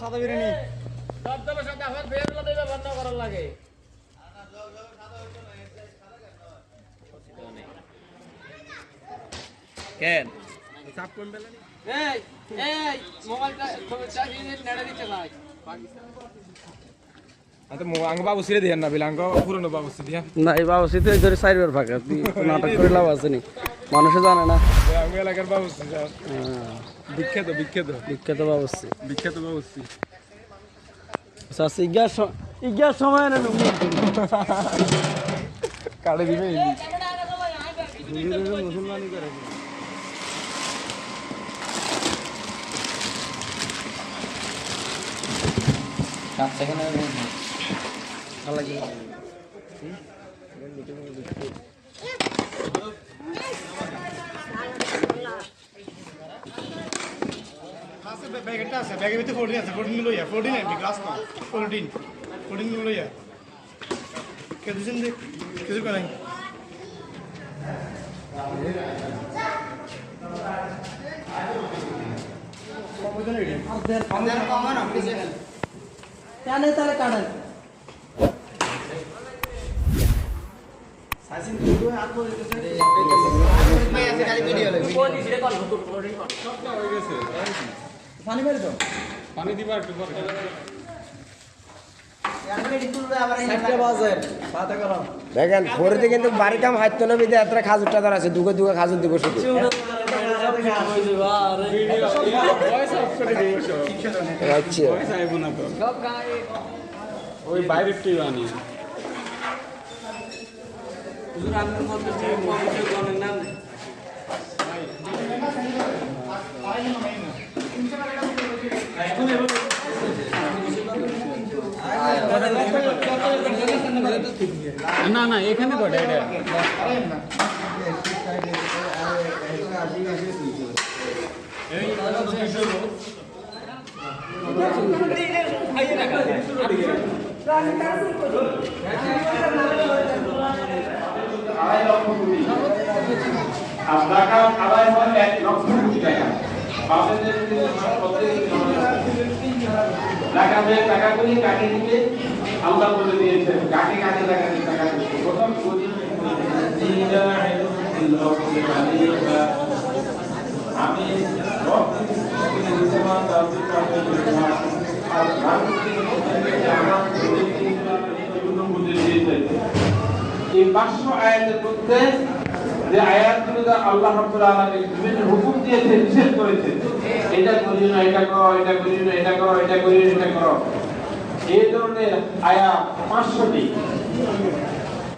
সাদা বিরিয়ানি। দবদবে সাথে আমার ফেরগুলো দিবে বন্ধ করার লাগে। কেন? এই এই মোবাইলটা তুমি চার্জিং নেড়ে দিতে ভাই। তো আঙ্গ বাবু সিরে দিয়েন না বিলে পুরনো বাবু দিয়া না এই বাবু ধরে ফাঁকা। নাটক করে লাভ আছে নি। মানুষে জানে না। আঙ্গ এলাকার হ্যাঁ, বিখ্যাত বিখ্যাত। বিখ্যাত বাবুসি বিখ্যাত আচ্ছা সময় না দিবে মুসলমানি করে ব্যাগেরটা আছে ব্যাগের ভিতরে ফোরটিন আছে ফোরটিন লইয়া ফোরটিন এমনি গ্লাস না ফোরটিন ফোরটিন লইয়া। কে দিছেন দেখ কিছু করেন তাহলে কাটেন। পানি দিবা একটু পরে দেখেন ফরিদে কিন্তু বাড়ি কাম হাইতো না বিদে এত খাজুর টাদার আছে দুগে দুগে খাজুর দিব শুধু। আচ্ছা ওই বাইরের টিউ আনি না না এখানে তো এটা আর টাকা আদায় হয় এক লক্ষ কোটি টাকা বাংলাদেশের টাকা করে কাকে দিবে বলে দিয়েছেন কাকে কাকে দিয়ে টাকা দিবে প্রথম আমি এই পাঁচশো আয়াতের মধ্যে যে আয়াতগুলো দ্বারা আল্লাহ রাব্বুল আলামিন বিভিন্ন হুকুম দিয়েছে, নিষেধ করেছে। এটা করি না, এটা করো, এটা করি না, এটা করো, এটা করিও না, এটা করো। এই ধরনের আয়াত পাঁচশোটি।